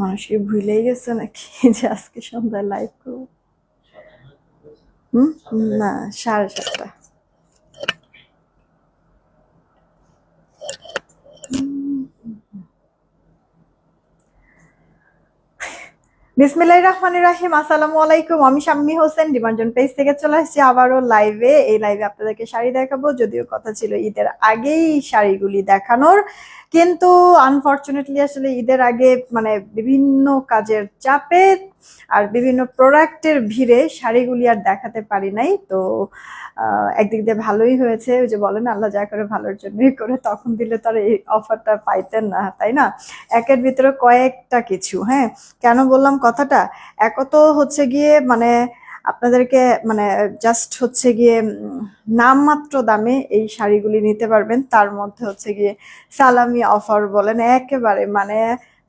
মানুষ কি ভুলেই গেছে নাকি? যে আজকে সন্ধ্যায় লাইভ করব? হুম? না সাড়ে সাতটা বিসমিল্লাহ রহমান রাহিম, আসসালামু আলাইকুম। আমি শাম্মী হোসেন ডিমার্জন পেজ থেকে চলে আসছি আবারও লাইভে এই লাইভে আপনাদেরকে শাড়ি দেখাবো, যদিও কথা ছিল ঈদের আগেই শাড়িগুলি দেখানোর। কিন্তু আনফর্চুনেটলি আসলে ঈদের আগে মানে বিভিন্ন কাজের চাপে আর বিভিন্ন প্রোডাক্টের ভিড়ে শাড়িগুলি আর দেখাতে পারি নাই। তো একদিক দিয়ে ভালোই হয়েছে। ওই যে বলেন, আল্লাহ যা করে ভালোর জন্যই করে, তখন দিলে তো আর এই অফারটা পাইতেন না, তাই না? একের ভিতরে কয়েকটা কিছু হ্যাঁ? কেন বললাম কথাটা? এক তো হচ্ছে গিয়ে মানে আপনাদেরকে মানে জাস্ট হচ্ছে গিয়ে নামমাত্র দামে এই শাড়িগুলি নিতে পারবেন। তার মধ্যে হচ্ছে গিয়ে সালামি অফার বলেন, একেবারে মানে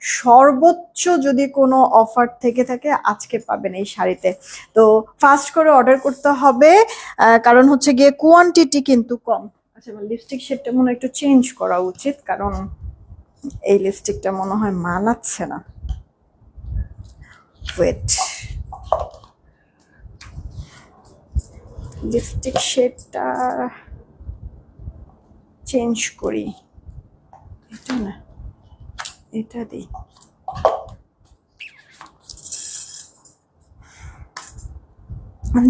সর্বোচ্চ যদি কোনো অফার থেকে থাকে, আজকে পাবেন এই শাড়িতে। তো ফাস্ট করে অর্ডার করতে হবে কারণ হচ্ছে গিয়ে কোয়ান্টিটি কিন্তু কম। আচ্ছা আমার লিপস্টিক শেডটা মনে একটু চেঞ্জ করা উচিত, কারণ এই লিপস্টিকটা মনে হয় মানাচ্ছে না। ওয়েট লিপস্টিক শেডটা চেঞ্জ করি। এটা না। এটা দিই।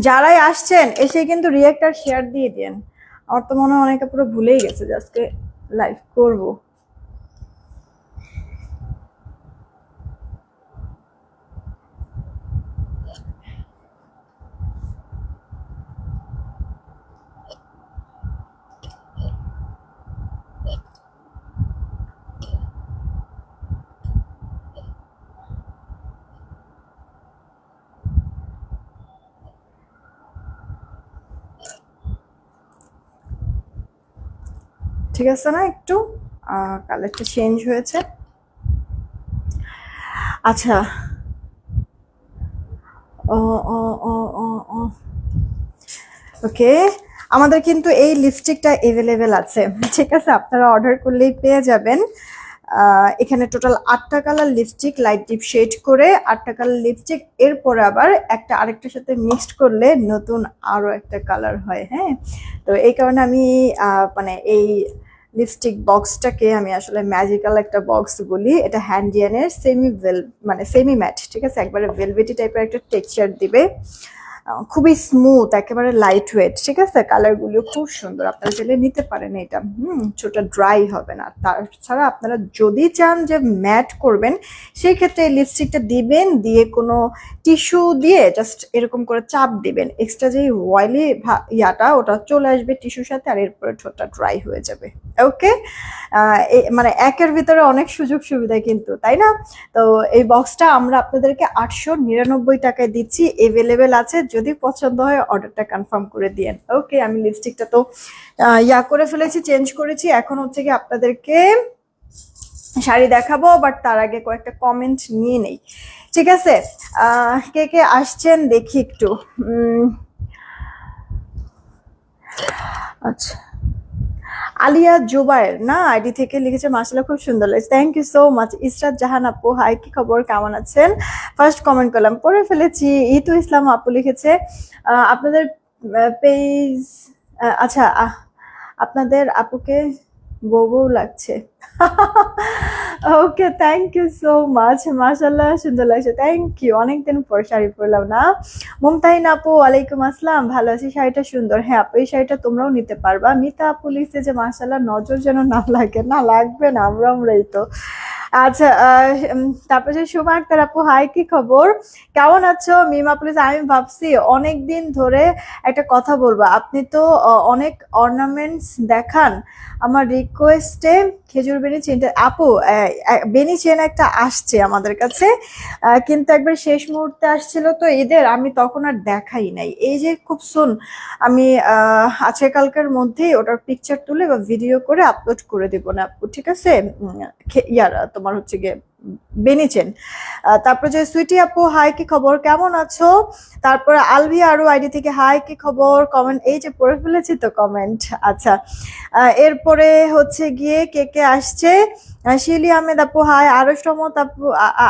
যারাই আসছেন, এসে কিন্তু রিয়েক্ট আর শেয়ার দিয়ে দেন আমার তো মনে হয় অনেকে পুরো ভুলেই গেছে যে আজকে লাইভ করব। ঠিক আছে না একটু? কালারটা চেঞ্জ হয়েছে। আচ্ছা। ও ও ও ও ও। ওকে। আমাদের কিন্তু এই লিপস্টিকটা এভেলেবেল আছে। ঠিক আছে, আপনারা অর্ডার করলেই পেয়ে যাবেন। এখানে টোটাল আটটা colour lipstick light deep shade করে আটটা কালার লিপস্টিক এরপরে আবার একটা আরেকটার সাথে মিক্সড করলে নতুন আরও একটা কালার হয় হ্যাঁ? তো এই কারণে আমি মানে এই লিপস্টিক বক্সটাকে আমি আসলে ম্যাজিক্যাল একটা বক্স বলি। এটা হ্যান্ডিয়ানের সেমি ভেল মানে সেমি ম্যাট ঠিক আছে? একবারে ভেলভেটি টাইপের একটা টেক্সচার দিবে। খুবই স্মুথ একেবারে লাইট ওয়েট ঠিক আছে? কালারগুলো খুব সুন্দর, আপনারা চাইলে নিতে পারেন এটা। হুম ছোট ড্রাই হবে না। তাছাড়া আপনারা যদি চান যে ম্যাট করবেন, সেই ক্ষেত্রে লিপস্টিকটা দিবেন, দিয়ে কোনো টিস্যু দিয়ে জাস্ট এরকম করে চাপ দিবেন। এক্সট্রা যে অয়েলি ইয়াটা, ওটা চলে আসবে টিস্যুর সাথে, আর এরপরে ঠোঁটটা ড্রাই হয়ে যাবে। ওকে মানে একের ভিতরে অনেক সুযোগ সুবিধা কিন্তু, তাই না? তো এই বক্সটা আমরা আপনাদেরকে আটশো নিরানব্বই টাকায় দিচ্ছি। এভেলেবেল আছে যদি পছন্দ হয় অর্ডারটা কনফার্ম করে দিয়েন। ওকে আমি লিপস্টিকটা তো ইয়া করে ফেলেছি চেঞ্জ করেছি। এখন হচ্ছে কি আপনাদেরকে শাড়ি দেখাবো বাট তার আগে কয়েকটা কমেন্ট নিয়ে নেই। ঠিক আছে? কে কে আসছেন দেখি একটু। আচ্ছা। আলিয়া জুবায়ের, না, আইডি থেকে লিখেছে মাসালা খুব সুন্দর লাগছে। Thank you so much Israt Jahan আপু। হাই কি খবর? কেমন আছেন? ফার্স্ট কমেন্ট করলাম পরে ফেলেছি। ইতু ইসলাম আপু লিখেছে আপনাদের পেজ আচ্ছা আপনাদের আপুকে বউ লাগছে। Okay thank you so much মাশাল্লাহ সুন্দর লাগছে। থ্যাংক ইউ অনেকদিন পর শাড়ি পরলাম না। মুমতাহিন আপু, ওয়ালাইকুম আসসালাম। ভালো আছি? শাড়িটা সুন্দর। হ্যাঁ আপু, এই শাড়িটা তোমরাও নিতে পারবা। মিতা আপু লিখছে যে মাশাল্লাহ নজর যেন না লাগে। না, লাগবে না, আমরা আমরাই তো। আচ্ছা তারপর যে শুভা আক্তার আপু হাই কি খবর? কেমন আছো? মিমা প্লিজ আমি ভাবছি অনেক দিন ধরে একটা কথা বলব। আপনি তো অনেক অর্নামেন্টস দেখান। আমার রিকোয়েস্টে খেজুর বেনি চেনটা আপু বেনি চেন একটা আসছে আমাদের কাছে কিন্তু একবার শেষ মুহূর্তে আসছিল তো এদের আমি তখন আর দেখাই নাই। এই যে খুব সুন, আমি আছে কালকের মধ্যেই ওটার পিকচার তুলে বা ভিডিও করে আপলোড করে দেবো না আপু, ঠিক আছে? ইয়ার, তোমার হচ্ছে গিয়ে বেনিচেন। আহ, তারপর যে সুইটি আপু হাই কি খবর? কেমন আছো? তারপর আলভি আরু আইডি থেকে হাই কি খবর? কমেন্ট এই যে পড়ে ফেলেছি তো কমেন্ট আচ্ছা। এরপরে হচ্ছে গিয়ে কে কে আসছে? শিলি আহমেদ আপু হাই আরস রহমত আপু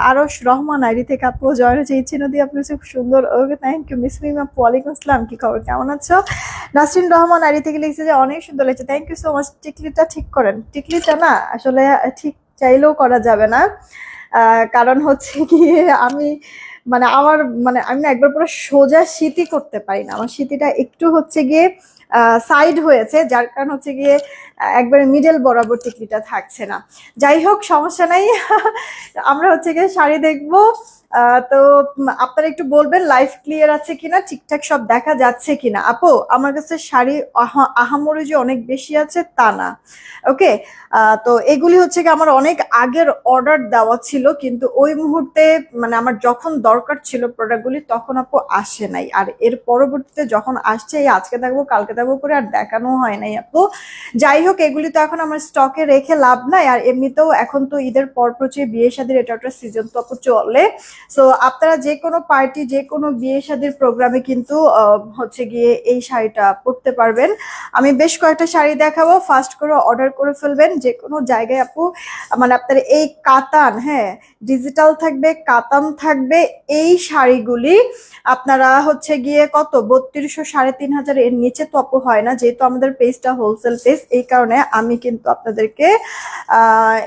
আরস রহমান আইডি থেকে আপু জয়েন হয়েছে ইচ্ছে নদী আপনি খুব সুন্দর okay thank you miss Mim আপু ওয়ালাইকুম আসসালাম কি খবর কেমন আছো? নাসরিন রহমান আইডি থেকে লিখছে যে অনেক সুন্দর লাগছে থ্যাংক ইউ সো মাচ টিকলিটা ঠিক করেন টিকলিটা না আসলে ঠিক চাইলেও করা যাবে না। কারণ হচ্ছে কি, আমি মানে আমার মানে আমি একবার পুরো সোজা স্মৃতি করতে পারি না। আমার শীতিটা একটু হচ্ছে গিয়ে সাইড হয়েছে, যার কারণ হচ্ছে গিয়ে একবারে মিডল বরাবর টিকিটা থাকছে না। যাই হোক, সমস্যা নাই। আমরা হচ্ছে গিয়ে শাড়ি দেখব। তো আপনারা একটু বলবেন লাইফ ক্লিয়ার আছে কিনা, ঠিকঠাক সব দেখা যাচ্ছে কিনা? আপু, আমার কাছে শাড়ি আহা- আহামরি যে অনেক বেশি আছে, তা না। ওকে? তো এগুলি হচ্ছে কি আমার অনেক আগের অর্ডার দেওয়া ছিল, কিন্তু ওই মুহূর্তে মানে আমার যখন দরকার ছিল প্রোডাক্টগুলি তখন আপু আসে নাই। আর এর পরবর্তীতে যখন আসছে, এই আজকে দেখব, কালকে দেখব করে আর দেখানো হয় নাই আপু। যাই হোক, এগুলি তো এখন আমার স্টকে রেখে লাভ নাই, আর এমনিতেও এখন তো ঈদের পর প্রচুর বিয়ে শাদির এটা একটা সিজন তো আপু চলে। সো আপনারা যে কোনো পার্টি যে কোনো বিয়ে শাদির প্রোগ্রামে কিন্তু হচ্ছে গিয়ে এই শাড়িটা পরতে পারবেন। আমি বেশ কয়েকটা শাড়ি দেখাবো। ফার্স্ট করে অর্ডার করে ফেলবেন। যে কোনো জায়গায় আপু মানে আপনার এই কাতান হ্যাঁ ডিজিটাল থাকবে, কাতান থাকবে। এই শাড়িগুলি আপনারা হচ্ছে গিয়ে কত? বত্রিশশো সাড়ে তিন হাজার এর নিচে তো আপু হয় না। যেহেতু আমাদের পেজটা হোলসেল পেজ এই কারণে আমি কিন্তু আপনাদেরকে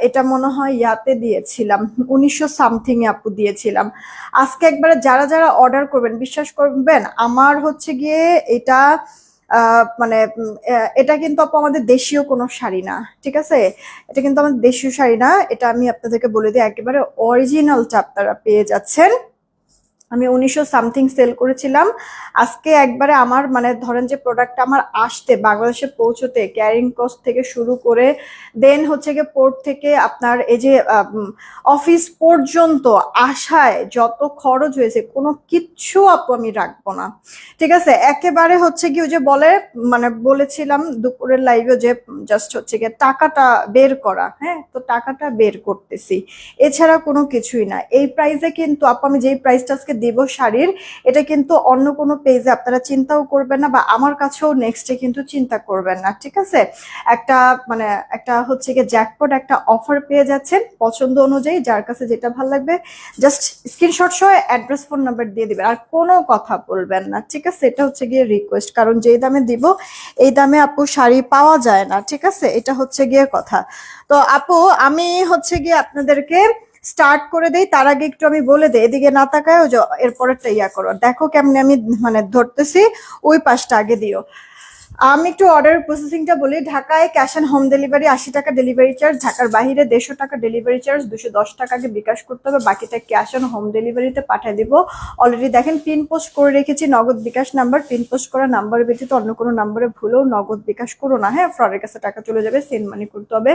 এটা মনে হয় ইয়াতে দিয়েছিলাম। উনিশশো সামথিং আপু দিয়েছিলাম। আজকে একবারে যারা যারা অর্ডার করবেন, বিশ্বাস করবেন, আমার হচ্ছে গিয়ে এটা মানে এটা কিন্তু আপু আমাদের দেশীয় কোনো শাড়ি না, ঠিক আছে? এটা কিন্তু আমাদের দেশীয় শাড়ি না, এটা আমি আপনাদেরকে বলে দিই, একেবারে অরিজিনালটা আপনারা পেয়ে যাচ্ছেন। আমি উনিশশো সামথিং সেল করেছিলাম। আজকে একবারে আমার মানে ধরেন যে প্রোডাক্টটা আমার আসতে বাংলাদেশে পৌঁছতে ক্যারিং কস্ট থেকে শুরু করে দেন হচ্ছে গিয়ে পোর্ট থেকে আপনার এই যে অফিস পর্যন্ত আসায় যত খরচ হয়েছে, কোনো কিচ্ছু আপু আমি রাখব না। ঠিক আছে? একেবারে হচ্ছে কি ওই যে বলে মানে বলেছিলাম দুপুরের লাইভে যে জাস্ট হচ্ছে গিয়ে টাকাটা বের করা হ্যাঁ? তো টাকাটা বের করতেছি। এছাড়া কোনো কিছুই না। এই প্রাইসে কিন্তু আপু আমি যেই প্রাইসটা আজকে দেব শাড়ির, এটা কিন্তু অন্য কোনো পেজে আপনারা চিন্তাও করবেন না বা আমার কাছেও নেক্সটে কিন্তু চিন্তা করবেন না, ঠিক আছে? একটা মানে একটা হচ্ছে গিয়ে জ্যাকপট একটা অফার পেয়ে যাচ্ছেন পছন্দ অনুযায়ী, যার কাছে যেটা ভালো লাগবে জাস্ট স্ক্রিনশট সহ অ্যাড্রেস ফোন নাম্বার দিয়ে দিবেন, আর কোনো কথা বলবেন না, ঠিক আছে? এটা হচ্ছে গিয়ে রিকোয়েস্ট কারণ যেই দামে দিব, এই দামে আপু শাড়ি পাওয়া যায় না, ঠিক আছে? এটা হচ্ছে গিয়ে কথা। তো আপু, আমি হচ্ছে গিয়ে আপনাদেরকে স্টার্ট করে দেই, তার আগে একটু আমি বলে দেই, এদিকে না তাকায় এরপরেরটা ইয়া করো। দেখো কেমনে আমি মানে ধরতেছি, ওই পাশটা আগে দিও। আমি একটু অর্ডার প্রসেসিংটা বলি। ঢাকায় ক্যাশ অন হোম ডেলিভারি আশি টাকা ডেলিভারি চার্জ ঢাকার বাইরে দেড়শো টাকা ডেলিভারি চার্জ দুশো দশ টাকাকে বিকাশ করতে হবে, বাকিটা ক্যাশ অন হোম ডেলিভারিতে পাঠিয়ে দিব। অলরেডি দেখেন পিন পোস্ট করে রেখেছি, Nagad bKash number pin post করা নাম্বার ব্যতীত অন্য কোনো নাম্বারে ভুলেও নগদ বিকাশ করো না হ্যাঁ? ফ্রডের কাছে টাকা চলে যাবে সেন্ড মানি করতে হবে।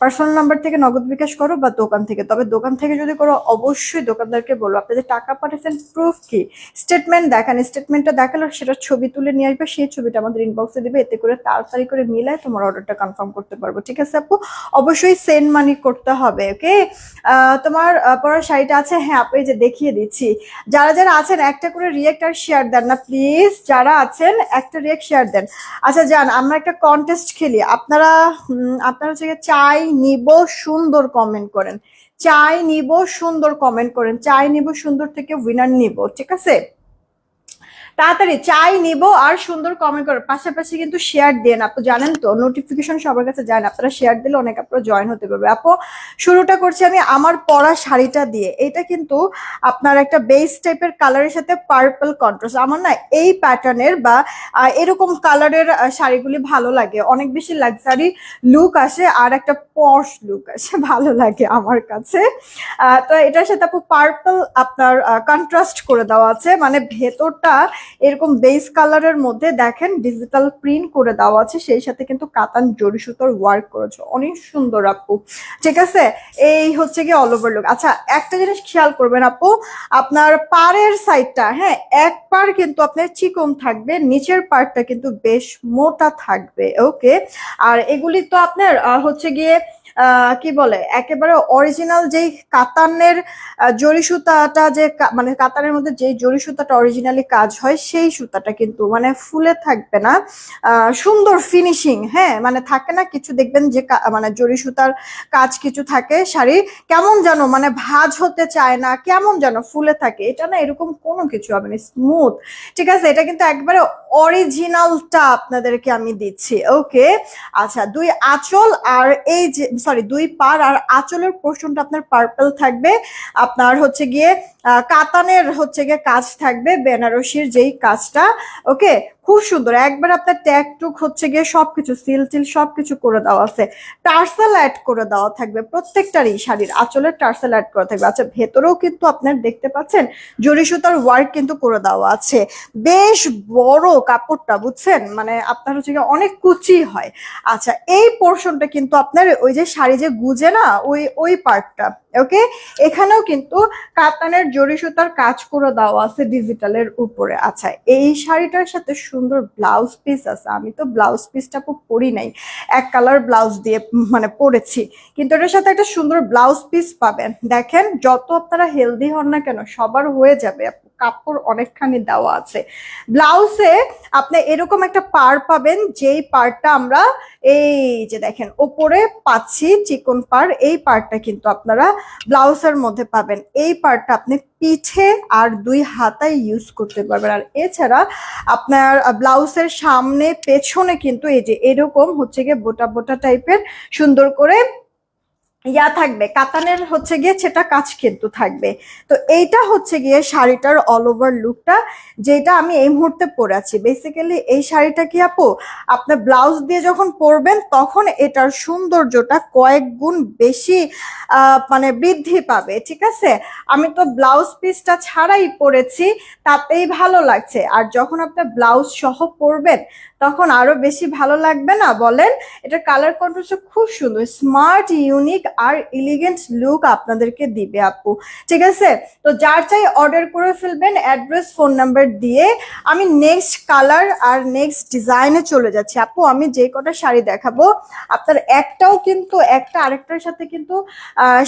পার্সোনাল নাম্বার থেকে নগদ বিকাশ করো বা দোকান থেকে। তবে দোকান থেকে যদি করো, অবশ্যই দোকানদারকে বলো আপনি যে টাকা পাঠিয়েছেন প্রুফ কি? স্টেটমেন্ট দেখান। স্টেটমেন্টটা দেখাল, সেটা ছবি তুলে নিয়ে আসবে, সেই ছবিটা আমাদের ইনবক্সে দিবে, এতে করে তাড়াতাড়ি করে মিলায় তোমার অর্ডারটা কনফার্ম করতে পারব, ঠিক আছে আপু? অবশ্যই সেন্ড মানি করতে হবে ওকে তোমার পরার শাড়িটা আছে? হ্যাঁ আপু, এই যে দেখিয়ে দিচ্ছি। যারা যারা আছেন, একটা করে রিয়েক্ট আর শেয়ার দেন না প্লিজ যারা আছেন, একটা রিয়েক্ট শেয়ার দেন। আচ্ছা যান আমরা একটা কন্টেস্ট খেলি। আপনারা আপনারা হচ্ছে চাই নিব, সুন্দর কমেন্ট করেন। চাই নিব, সুন্দর কমেন্ট করেন। চাই নিব, সুন্দর থেকে উইনার নিব, ঠিক আছে? তাড়াতাড়ি চাই নিব আর সুন্দর কমেন্ট করো। পাশাপাশি কিন্তু শেয়ার দেন। আপু জানেন তো নোটিফিকেশন সবার কাছে যায় না। আপনারা শেয়ার দিলে অনেক আপনারা জয়েন হতে পারবে। আপু, শুরুটা করছি আমি আমার পরা শাড়িটা দিয়ে। এটা কিন্তু আপনার একটা বেস টাইপের কালারের সাথে পার্পল কন্ট্রাস্ট আমার না এই প্যাটার্নের বা এরকম কালারের শাড়িগুলি ভালো লাগে। অনেক বেশি লাক্সারি লুক আসে আর একটা পশ লুক আসে। ভালো লাগে আমার কাছে। তো এটার সাথে আপু পার্পল আপনার কন্ট্রাস্ট করে দেওয়া আছে। মানে ভেতরটা এরকম বেস কালারের মধ্যে দেখেন ডিজিটাল প্রিন্ট করে দেওয়া আছে, সেই সাথে কিন্তু কাতান জরি সুতোর ওয়ার্ক করেছে। অনেক সুন্দর আপু। ঠিক আছে? এই হচ্ছে কি অল ওভার লুক আচ্ছা একটা জিনিস খেয়াল করবেন আপু, আপনার পাড়ের সাইডটা হ্যাঁ এক পাড় কিন্তু আপনার চিকন থাকবে, নিচের পার্টটা কিন্তু বেশ মোটা থাকবে ওকে আর এগুলি তো আপনার হচ্ছে গিয়ে কি বলে, একেবারে অরিজিনাল যেই কাতানের জরি সুতাটা যে মানে কাতানের মধ্যে যেই জরি সুতাটা অরিজিনালি কাজ হয়, সেই সুতাটা কিন্তু মানে ফুলে থাকবে না। সুন্দর ফিনিশিং হ্যাঁ মানে থাকে না, কিছু দেখবেন যে মানে জরি সুতার কাজ কিছু থাকে শাড়ি, কেমন যেন মানে ভাজ হতে চায় না, কেমন যেন ফুলে থাকে, এটা না এরকম কোনো কিছু হবে না স্মুথ ঠিক আছে, এটা কিন্তু একবারে অরিজিনালটা আপনাদেরকে আমি দিচ্ছি ওকে আচ্ছা দুই আঁচল আর এই যে সরি দুই পার আর আঁচলের পোর্শনটা আপনার পার্পল থাকবে। আপনার হচ্ছে গিয়ে কাতানের হচ্ছে গিয়ে কাজ থাকবে, বেনারসির যেই কাজটা, ওকে? খুব সুন্দর। একবার আপনার ট্যাগ টুক হচ্ছে গিয়ে সবকিছু, সিল টিল সবকিছু করে দেওয়া আছে। টার্সেল অ্যাড করে দেওয়া থাকবে প্রত্যেকটারই শাড়ির, আঁচলের টার্সেল অ্যাড করা থাকবে। আচ্ছা ভেতরেও কিন্তু আপনার দেখতে পাচ্ছেন, জরি সুতার ওয়ার্ক কিন্তু করে দেওয়া আছে। বেশ বড় কাপড়টা, বুঝছেন? মানে আপনার হচ্ছে গিয়ে অনেক কুচি হয়। আচ্ছা এই পোর্শনটা কিন্তু আপনার ওই যে শাড়ি যে গুজে না, ওই ওই পার্টটা ওকে এখানেও কিন্তু কাতানের জরি সুতার কাজ করে দেওয়া আছে ডিজিটালের উপরে। আচ্ছা এই শাড়িটার সাথে সুন্দর ব্লাউজ পিস আছে। আমি তো ব্লাউজ পিসটা খুব পরি নাই। এক কালার ব্লাউজ দিয়ে মানে পরেছি। কিন্তু এটার সাথে একটা সুন্দর ব্লাউজ পিস পাবেন। দেখেন, যত আপনারা হেলদি হন না কেন, সবার হয়ে যাবে কাপড় অনেকখানি দেওয়া আছে। ব্লাউজে আপনি এরকম একটা পার পাবেন, যেই পারটা আমরা এই যে দেখেন, ওপরে পাচ্ছি চিকন পার এই পারটা কিন্তু আপনারা ব্লাউজের মধ্যে পাবেন। এই পারটা আপনি পিঠে আর দুই হাতায় ইউজ করতে পারবেন। আর এছাড়া আপনার ব্লাউজের সামনে, পেছনে কিন্তু এই যে এরকম হচ্ছে গিয়ে বোটা বোটা টাইপের সুন্দর করে ইয়া থাকবে, কাতানের হচ্ছে গিয়ে সেটা কাজ কিন্তু থাকবে। তো এইটা হচ্ছে গিয়ে শাড়িটার অল ওভার লুকটা যেটা আমি এই মুহূর্তে পরে আছি। বেসিক্যালি এই শাড়িটা কি আপু, আপনার ব্লাউজ দিয়ে যখন পরবেন, তখন এটার সৌন্দর্যটা কয়েক গুণ বেশি মানে বৃদ্ধি পাবে, ঠিক আছে? আমি তো ব্লাউজ পিসটা ছাড়াই পরেছি, তাতেই ভালো লাগছে। আর যখন আপনার ব্লাউজ সহ পরবেন তখন আরও বেশি ভালো লাগবে না? বলেন, এটা কালার কন্ট্রাস্ট খুব সুন্দর স্মার্ট ইউনিক আর ইলিগেন্ট লুক আপনাদেরকে দিবে আপু। ঠিক আছে? তো যার চাই অর্ডার করে ফেলবেন অ্যাড্রেস ফোন নাম্বার দিয়ে। আমি নেক্সট কালার আর নেক্সট ডিজাইনে চলে যাচ্ছি। আপু, আমি যে কটা শাড়ি দেখাবো, আপনার একটাও কিন্তু, একটা আরেকটার সাথে কিন্তু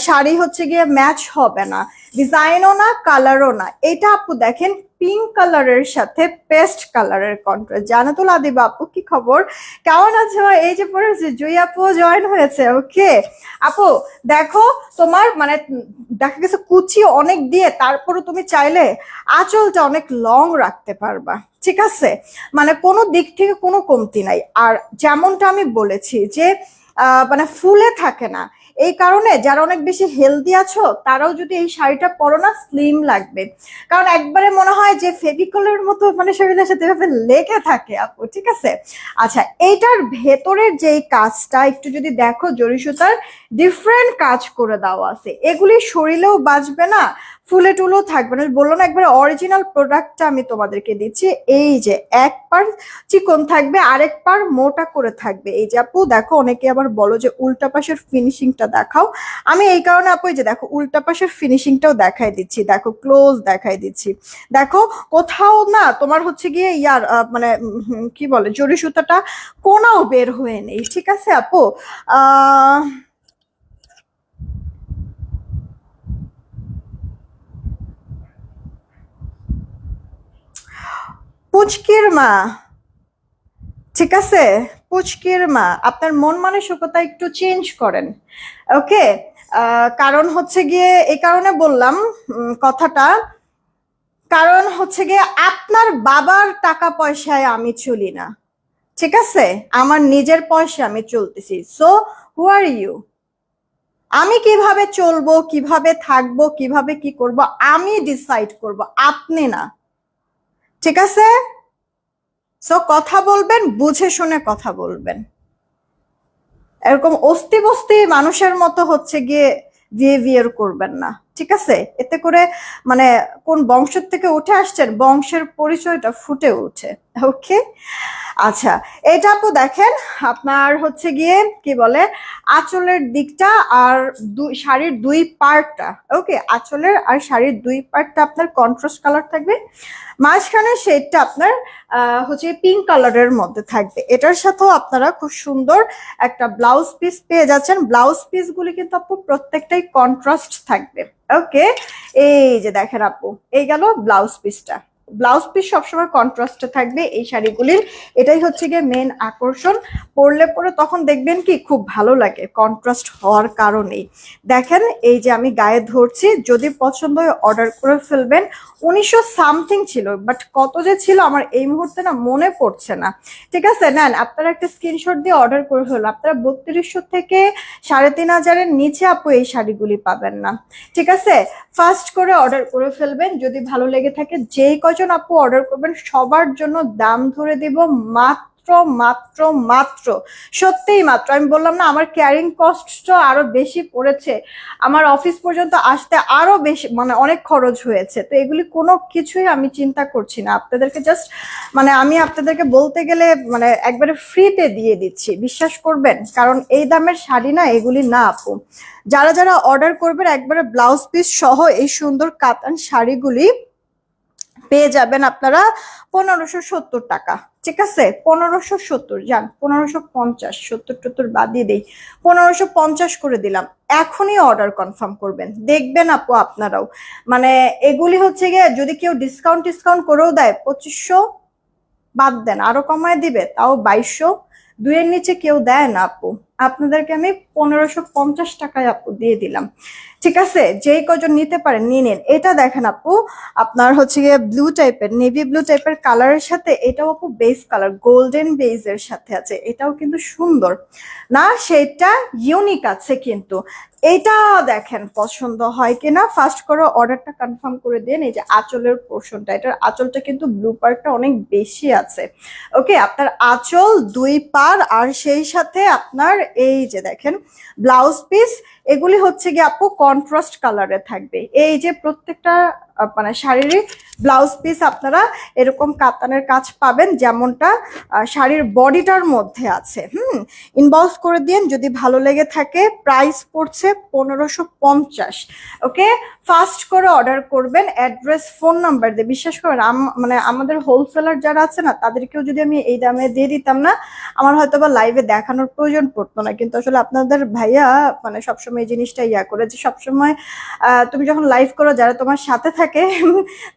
শাড়ি হচ্ছে গিয়ে ম্যাচ হবে না। ডিজাইনও না কালারও না। এটা আপু দেখেন পিঙ্ক কালারের সাথে পেস্ট কালারের কন্ট্রাস্ট জানাতুল আদিব আপু, কি খবর? কেমন আছে? এই যে পড়েছে জুই আপু জয়েন হয়েছে ওকে আপু, দেখো, তোমার মানে দেখা গেছে কুচি অনেক দিয়ে তারপরে তুমি চাইলে আঁচলটা অনেক লং রাখতে পারবা, ঠিক আছে? মানে কোনো দিক থেকে কোনো কমতি নাই। আর যেমনটা আমি বলেছি যে মানে ফুলে থাকে না এই কারণে যারা অনেক বেশি হেলদি আছো, তারাও যদি এই শাড়িটা পরো না স্লিম লাগবে। কারণ একবারে মনে হয় যে ফেভিকলের মতো মানে শরীরের সাথে এভাবে লেগে থাকে আপু, ঠিক আছে? আচ্ছা এইটার ভেতরের যেই কাজটা একটু যদি দেখো জরি সুতার ডিফারেন্ট কাজ করে দেওয়া আছে। এগুলি শরীরেও বাঁচবে না, ফুলে টুলেও থাকবে না। বলল না, একবারে অরিজিনাল প্রোডাক্টটা আমি তোমাদেরকে দিচ্ছি। এই যে এক পার চিকন থাকবে, আরেক পার মোটা করে থাকবে। এই যে আপু, দেখো, অনেকে আবার বলো যে উল্টা পাশের ফিনিশিংটা দেখাও। আমি এই কারণে আপু যে দেখো, উল্টা পাশের ফিনিশিংটাও দেখাই দিচ্ছি। দেখো ক্লোজ দেখাই দিচ্ছি। দেখো, কোথাও না তোমার হচ্ছে গিয়ে ইয়ার মানে কি বলে জরি সুতাটা কোনাও বের হয়ে নেই, ঠিক আছে আপু? পুচকির মা। ঠিক আছে? পুচকির মা, আপনার মন মানসিকতা একটু চেঞ্জ করেন। ওকে? কারণ হচ্ছে গিয়ে এই কারণে বললাম কথাটা। কারণ হচ্ছে গিয়ে আপনার বাবার টাকা পয়সায় আমি চলি না। ঠিক আছে? আমার নিজের পয়সা আমি চলতেছি। সো হু আর ইউ আমি কীভাবে চলবো, কীভাবে থাকব, কীভাবে কি করব, আমি ডিসাইড করব। আপনি না। ঠিক আছে? সো কথা বলবেন, বুঝে শুনে কথা বলবেন। এরকম অস্তি বস্তি মানুষের মতো হচ্ছে গিয়ে বিহেভিয়ার করবেন না, ঠিক আছে? এতে করে মানে কোন বংশের থেকে উঠে আসছেন, বংশের পরিচয়টা ফুটে ওঠে ওকে আচ্ছা এটা আপু দেখেন, আপনার হচ্ছে গিয়ে, কি বলে, আঁচলের দিকটা আর দুই, শাড়ির দুই পার্টটা ওকে আঁচলের আর শাড়ির দুই পার্টটা আপনার কন্ট্রাস্ট কালার থাকবে। মাঝখানে শেডটা আপনার হচ্ছে পিঙ্ক কালারের মধ্যে থাকবে। এটার সাথেও আপনারা খুব সুন্দর একটা ব্লাউজ পিস পেয়ে যাচ্ছেন। ব্লাউজ পিসগুলি কিন্তু আপু প্রত্যেকটাই কন্ট্রাস্ট থাকবে ওকে এই যে দেখেন আপু, এই গেল ব্লাউজ পিসটা ব্লাউজ পিস সবসময় কন্ট্রাস্টে থাকবে এই শাড়িগুলির। এটাই হচ্ছে গিয়ে মেন আকর্ষণ। পরলে পরে তখন দেখবেন কি খুব ভালো লাগে কন্ট্রাস্ট হওয়ার কারণেই। দেখেন এই যে আমি গায়ে ধরছি, যদি পছন্দ হয় অর্ডার করে ফেলবেন। উনিশশো সামথিং ছিল বাট কত যে ছিল আমার এই মুহূর্তে না মনে পড়ছে না। ঠিক আছে, নেন, আপনারা একটা স্ক্রিনশট দিয়ে অর্ডার করে ফেলুন। আপনারা বত্রিশশো থেকে সাড়ে তিন হাজারের নিচে আপু এই শাড়িগুলি পাবেন না। ঠিক আছে ফার্স্ট করে অর্ডার করে ফেলবেন। যদি ভালো লেগে থাকে, যেই কজন আপু অর্ডার করবেন? সবার জন্য দাম ধরে দিব মাত্র মাত্র মাত্র। সত্যিই মাত্র। আমি বললাম না, আমার ক্যারিং কস্টটা আরও বেশি পড়েছে। আমার অফিস পর্যন্ত আসতে আরও বেশি মানে অনেক খরচ হয়েছে। তো এগুলি কোনো কিছুই আমি চিন্তা করছি না। আপনাদেরকে জাস্ট মানে আমি আপনাদেরকে বলতে গেলে মানে একবারে ফ্রিতে দিয়ে দিচ্ছি। বিশ্বাস করবেন? কারণ এই দামের শাড়ি না, এগুলি না আপু। যারা যারা অর্ডার করবেন, একবারে ব্লাউজ পিস সহ এই সুন্দর কাতান শাড়িগুলি পেয়ে যাবেন আপনারা পনেরোশো সত্তর টাকা। ঠিক আছে? পনেরোশো সত্তর, যান, পনেরোশো পঞ্চাশ, সত্তর টত্তর বাদ দিয়ে দিই। পনেরোশো পঞ্চাশ করে দিলাম। এখনই অর্ডার কনফার্ম করবেন। দেখবেন আপু আপনারাও। মানে এগুলি হচ্ছে গিয়ে যদি কেউ ডিসকাউন্ট ডিসকাউন্ট করেও দেয়, পঁচিশশো বাদ দেন, আরও কমায় দিবে, তাও বাইশশো। দুইয়ের নিচে কেউ দেয় না আপু। আপনাদেরকে আমি পনেরোশো পঞ্চাশ টাকায় আপু দিয়ে দিলাম। ঠিক আছে? যেই কজন নিতে পারেন, নিয়ে নিন। এটা দেখেন আপু, আপনার হচ্ছে গিয়ে ব্লু টাইপের নেভি ব্লু টাইপের কালারের সাথে এটাও আপু বেস কালার গোল্ডেন বেজ এর সাথে আছে। এটাও কিন্তু সুন্দর। না, সেটা ইউনিক আছে কিন্তু। এটা দেখেন পছন্দ হয় কিনা? ফার্স্ট করে অর্ডারটা কনফার্ম করে দিন। এই যে আঁচলের পোর্শনটা এটার আঁচলটা কিন্তু ব্লু পার্টটা অনেক বেশি আছে। ওকে আপনার আঁচল দুই পার, আর সেই সাথে আপনার এই যে দেখেন ব্লাউজ পিস এগুলি হচ্ছে গিয়ে আপু কন্ট্রাস্ট কালারে থাকবে। এই যে প্রত্যেকটা মানে শাড়ির ব্লাউজ পিস আপনারা এরকম কাতানের কাজ পাবেন যেমনটা শাড়ির বডিটার মধ্যে আছে, হুম? ইনবক্স করে দিন, যদি ভালো লেগে থাকে প্রাইস পড়ছে পনেরোশো পঞ্চাশ, ওকে? ফাস্ট করে অর্ডার করবেন অ্যাড্রেস ফোন নাম্বার দিয়ে। বিশ্বাস করেন মানে আমাদের হোলসেলার যারা আছে না, তাদেরকেও যদি আমি এই দামে দিয়ে দিতাম না, আমার হয়তো বা লাইভে দেখানোর প্রয়োজন পড়তো না। কিন্তু আসলে আপনাদের ভাইয়া মানে সবসময় এই জিনিসটা ইয়া করে যে সবসময় তুমি যখন লাইভ করো, যারা তোমার সাথে থাকে,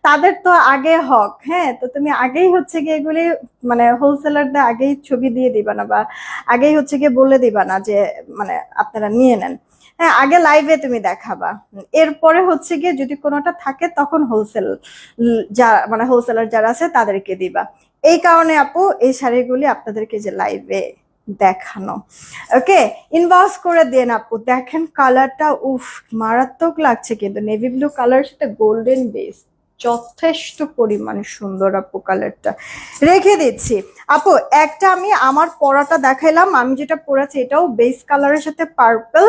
তাদের তো আগে হক হ্যাঁ? তো তুমি আগেই হচ্ছে গিয়ে এগুলি মানে হোলসেলারদের আগেই ছবি দিয়ে দিবা না বা আগেই হচ্ছে গিয়ে বলে দিবা না যে মানে আপনারা নিয়ে নেন। হ্যাঁ আগে লাইভে তুমি দেখাবা। এরপরে হচ্ছে গিয়ে যদি কোনোটা থাকে, তখন হোলসেল যা মানে হোলসেলার যারা আছে, তাদেরকে দিবা। এই কারণে আপু, এই শাড়িগুলি আপনাদেরকে যে লাইভে দেখানো। ওকে ইনবক্স করে দেন আপু। দেখেন কালারটা উফ, মারাত্মক লাগছে কিন্তু। নেভি ব্লু কালার সেটা গোল্ডেন বেস যথেষ্ট পরিমাণে সুন্দর আপু কালারটা রেখে দিচ্ছি। আপু, একটা আমি আমার পরাটা দেখাইলাম, আমি যেটা পরেছি এটাও বেস কালারের সাথে পার্পল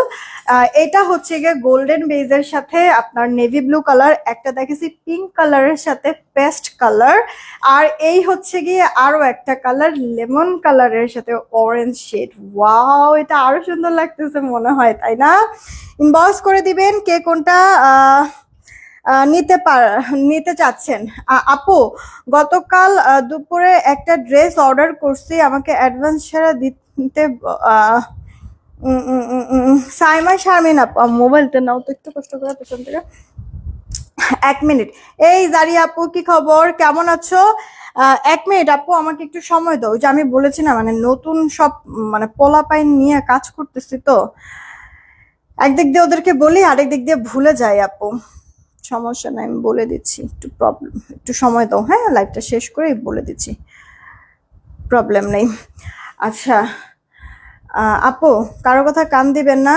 এটা হচ্ছে গিয়ে গোল্ডেন বেজের সাথে আপনার নেভি ব্লু কালার একটা দেখেছি পিঙ্ক কালারের সাথে পেস্ট কালার আর এই হচ্ছে গিয়ে আরও একটা কালার লেমন কালারের সাথে অরেঞ্জ শেড ওয়াও এটা আরও সুন্দর লাগতেছে মনে হয়, তাই না? ইনবক্স করে দিবেন কে কোনটা নিতে পার, নিতে চাচ্ছেন। আপু, গতকাল দুপুরে একটা ড্রেস অর্ডার করছি, আমাকে অ্যাডভান্স ছাড়া দিতে সাইমা শারমিন আপু মোবাইলটা নাও তো, একটু কষ্ট করে পেছন থেকে। এক মিনিট। এই জারি আপু, কি খবর? কেমন আছো? এক মিনিট আপু, আমাকে একটু সময় দাও। যে আমি বলেছি না মানে নতুন সব মানে পোলাপাইন নিয়ে কাজ করতেছি তো। একদিক দিয়ে ওদেরকে বলি আরেক দিক দিয়ে ভুলে যাই আপু। সমস্যা নাই, আমি বলে দিচ্ছি। একটু প্রবলেম একটু সময় দাও হ্যাঁ? লাইভটা শেষ করেই বলে দিচ্ছি। প্রবলেম নেই। আচ্ছা আপু, কারও কথা কান দিবেন না?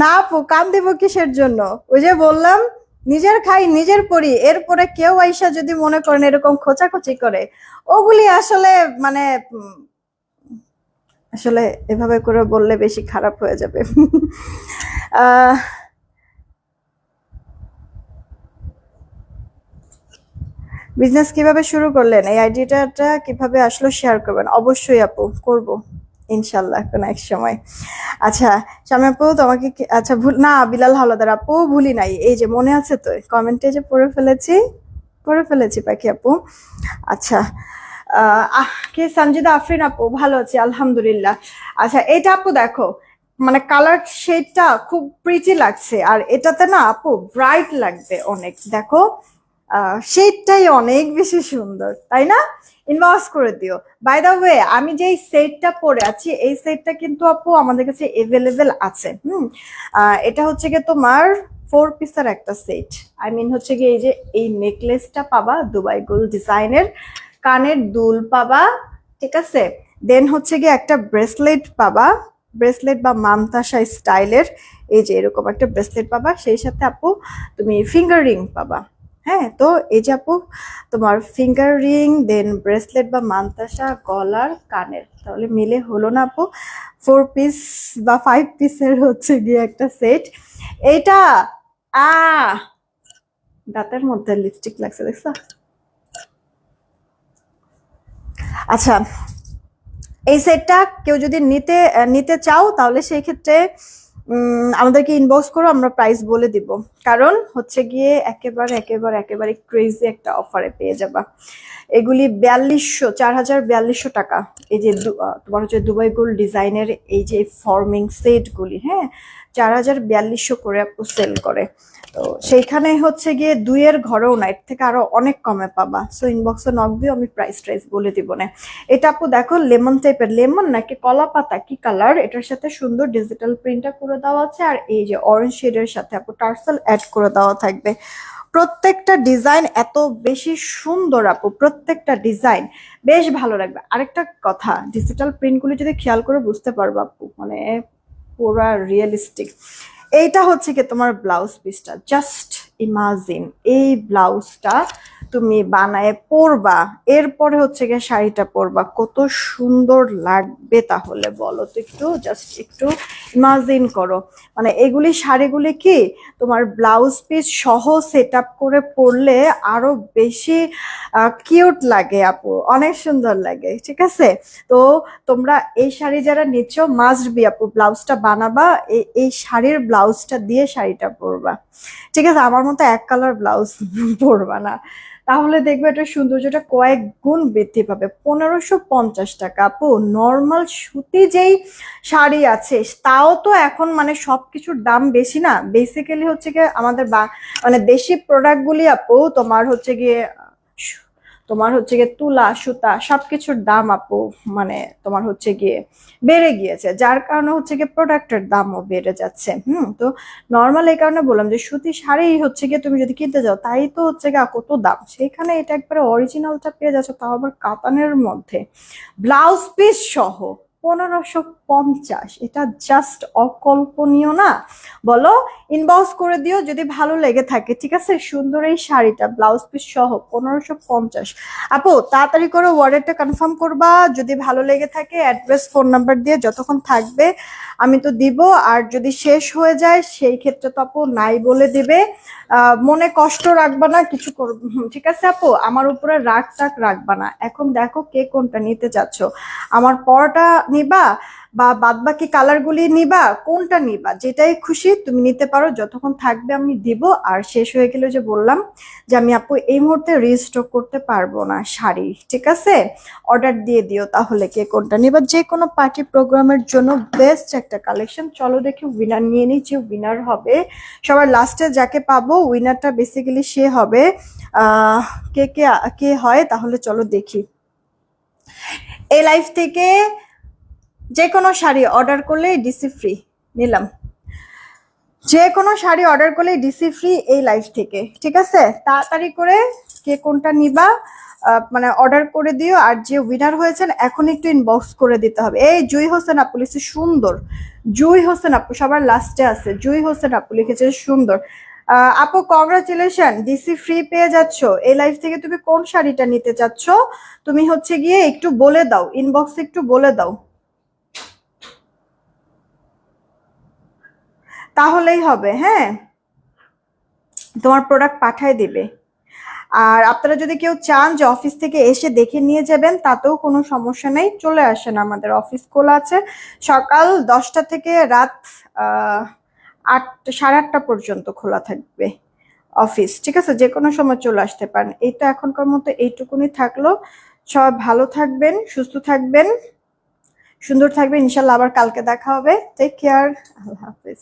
না, আপু, কান দিব কিসের জন্য? ওই যে বললাম, নিজের খাই, নিজের পরি, এরপরে কেউ আইসা যদি মনে করেন এরকম খোঁচাখুচি করে, ওগুলি আসলে মানে আসলে এভাবে করে বললে বেশি খারাপ হয়ে যাবে। আহ বিজনেস কীভাবে শুরু করলেন? এই আইডিয়াটা কীভাবে আসলো শেয়ার করবেন? অবশ্যই আপু, করব। ইনশাল্লাহ, কোনো এক সময়। আচ্ছা স্বামী আপু, তোমাকে আচ্ছা ভুল না, বিলাল হাওলাদার আপু ভুলি নাই। এই যে, মনে আছে তো? কমেন্টে যে পড়ে ফেলেছি পড়ে ফেলেছি, পাখি আপু। আচ্ছা কে? সঞ্জিদা আফরিন আপু, ভালো আছি, আলহামদুলিল্লাহ। আচ্ছা এটা আপু দেখো মানে কালার শেডটা খুব প্রিটি লাগছে। আর এটাতে না, আপু ব্রাইট লাগবে অনেক। দেখো শেডটাই অনেক বেশি সুন্দর, তাই না? ইনবক্স করে দিও। বাই দ্য ওয়ে আমি যেই সেটটা পরে আছি, এই সেটটা কিন্তু আপু আমাদের কাছে এভেলেবেল আছে, হুম? এটা হচ্ছে গিয়ে তোমার ফোর পিসের একটা সেট আই মিন হচ্ছে গিয়ে এই যে এই নেকলেসটা পাবা দুবাই গোল ডিজাইনের কানের দুল পাবা, ঠিক আছে? দেন হচ্ছে গিয়ে একটা ব্রেসলেট পাবা ব্রেসলেট বা মামতাসা স্টাইলের এই যে এরকম একটা ব্রেসলেট পাবা, সেই সাথে আপু তুমি ফিঙ্গার রিং পাবা। হ্যাঁ তো এই যে আপু, তোমার ফিঙ্গার রিং দেন ব্রেসলেট বা মান্তাসা, গলার, কানের, তাহলে মিলে হলো না আপু। ফোর পিস বা ফাইভ পিসের হচ্ছে গিয়ে একটা সেট এটা, আ, দাঁতের মধ্যে লিপস্টিক লাগছে, দেখছ? আচ্ছা এই সেটটা কেউ যদি নিতে নিতে চাও, তাহলে সেই ক্ষেত্রে আমাদেরকে ইনবক্স করো, আমরা প্রাইস বলে দিব। কারণ হচ্ছে গিয়ে একেবারে একেবারে একেবারে ক্রেজি একটা অফারে পেয়ে যাবা। এগুলি বিয়াল্লিশশো, চার হাজার বিয়াল্লিশশো টাকা। এই যে তোমার হচ্ছে দুবাই গোল্ড ডিজাইনের এই যে ফর্মিং সেটগুলি হ্যাঁ? চার হাজার বিয়াল্লিশশো করে আপু সেল করে। তো সেইখানে হচ্ছে গিয়ে দুইয়ের ঘরেও না, এর থেকে আরও অনেক কমে পাবা। সো ইনবক্সে নক দিও, আমি প্রাইস ট্রাইস বলে দিব না। এটা আপু দেখো লেমন টাইপের লেমন নাকি কলা পাতা, কি কালার এটার সাথে সুন্দর ডিজিটাল প্রিন্টটা করে দেওয়া আছে, আর এই যে অরেঞ্জ শেডের সাথে আপু টার্সেল অ্যাড করে দেওয়া থাকবে। প্রত্যেকটা ডিজাইন এত বেশি সুন্দর আপু, প্রত্যেকটা ডিজাইন বেশ ভালো লাগবে। আরেকটা কথা ডিজিটাল প্রিন্টগুলো যদি খেয়াল করে বুঝতে পারব আপু মানে পুরা রিয়েলিস্টিক এইটা হচ্ছে কি তোমার ব্লাউজ পিসটা জাস্ট ইমাজিন এই ব্লাউজটা তুমি বানায় পরবা, এরপরে হচ্ছে গিয়ে শাড়িটা পরবা। কত সুন্দর লাগবে তাহলে বলো তো একটু জাস্ট একটু ইমাজিন করো। মানে এগুলি শাড়িগুলি কি, তোমার ব্লাউজ পিস সহ সেট করে পরলে আরও বেশি কিউট লাগে আপু, অনেক সুন্দর লাগে, ঠিক আছে? তো তোমরা এই শাড়ি যারা নিচ্ছ মাস্ট বি আপু ব্লাউজটা বানাবা, এই শাড়ির ব্লাউজটা দিয়ে শাড়িটা পরবা। ঠিক আছে? আমার মতো এক কালার ব্লাউজ পরবা না। তাহলে দেখবে এটা সৌন্দর্যটা কয়েক গুণ বৃদ্ধি পাবে। পনেরোশো পঞ্চাশ টাকা। আপু নর্মাল সুতি যেই শাড়ি আছে, তাও তো এখন মানে সব কিছুর দাম বেশি না। বেসিক্যালি হচ্ছে গিয়ে আমাদের বা- মানে দেশি প্রোডাক্টগুলি আপু, তোমার হচ্ছে গিয়ে তোমার হচ্ছে গিয়ে তুলা, সুতা, সবকিছুর দাম আপু মানে তোমার হচ্ছে গিয়ে বেড়ে গিয়েছে। যার কারণে হচ্ছে গিয়ে প্রোডাক্টের দামও বেড়ে যাচ্ছে, হুম? তো নর্মাল এই কারণে বললাম যে, সুতি শাড়ি হচ্ছে গিয়ে তুমি যদি কিনতে যাও, তাই তো হচ্ছে গিয়ে কত দাম। সেখানে এটা একবারে অরিজিনালটা পেয়ে যাচ্ছ, তাও আবার কাতানের মধ্যে। ব্লাউজ পিস সহ পনেরোশো পঞ্চাশ। এটা জাস্ট অকল্পনীয় না? বলো ইনবক্স করে দিও, যদি ভালো লেগে থাকে, ঠিক আছে? সুন্দর এই শাড়িটা ব্লাউজ পিস সহ, পনেরোশো পঞ্চাশ। আপু, তাড়াতাড়ি করে ওয়ার্ডারটা কনফার্ম করবা, যদি ভালো লেগে থাকে অ্যাড্রেস ফোন নাম্বার দিয়ে যতক্ষণ থাকবে, আমি তো দিব, আর যদি শেষ হয়ে যায়, সেই ক্ষেত্রে তো আপু নাই বলে দিবে। মনে কষ্ট রাখবা না, কিছু ঠিক আছে আপু? আমার উপরে রাগ টাক রাখবা না। এখন দেখো কে কোনটা নিতে চাচ্ছ আমার পরটা নিবা বা বাদবাকি কালারগুলি নিবা, কোনটা নিবা? যেটাই খুশি তুমি নিতে পারো, যতক্ষণ থাকবে আমি দিব। আর শেষ হয়ে গেলে যে বললাম যে আমি আপু এই মুহূর্তে রিস্টক করতে পারব না শাড়ি, ঠিক আছে? অর্ডার দিয়ে দিও তাহলে কে কোনটা নিবা। যে কোনো পার্টি প্রোগ্রামের জন্য বেস্ট একটা কালেকশন চলো দেখি উইনার নিয়ে নিই যে উইনার হবে। সবার লাস্টে যাকে পাবো উইনারটা বেসিক্যালি সে হবে। কে কে কে হয় তাহলে চলো দেখি। এই লাইফ থেকে যে কোনো শাড়ি অর্ডার করলে ডিসি ফ্রি নিলাম। যে কোনো শাড়ি অর্ডার করলে ডিসি ফ্রি এই লাইফ থেকে, ঠিক আছে? তাড়াতাড়ি করে কে কোনটা নিবা মানে অর্ডার করে দিও, আর যে উইনার হয়েছেন, এখন একটু ইনবক্স করে দিতে হবে। এই জুই হোসেন আপু লিখছে সুন্দর। জুই হোসেন আপু, সবার লাস্টে আছে। জুই হোসেন আপু লিখেছে সুন্দর। আপু কংগ্রাচুলেশন ডিসি ফ্রি পেয়ে যাচ্ছ। এই লাইফ থেকে তুমি কোন শাড়িটা নিতে চাচ্ছ? তুমি হচ্ছে গিয়ে একটু বলে দাও ইনবক্সে একটু বলে দাও। তাহলেই হবে হ্যাঁ? তোমার প্রোডাক্ট পাঠায় দিবে। আর আপনারা যদি কেউ চান যে অফিস থেকে এসে দেখে নিয়ে যাবেন, তাতেও কোনো সমস্যা নেই, চলে আসেন আমাদের অফিস খোলা আছে। সকাল দশটা থেকে রাত আট, সাড়ে আটটা পর্যন্ত খোলা থাকবে অফিস ঠিক আছে? যে কোনো সময় চলে আসতে পারেন। এই তো এখনকার মতো এইটুকুনি থাকল। সবাই ভালো থাকবেন, সুস্থ থাকবেন, সুন্দর থাকবেন। ইনশাল্লাহ আবার কালকে দেখা হবে। টেক কেয়ার আল্লাহ হাফিজ।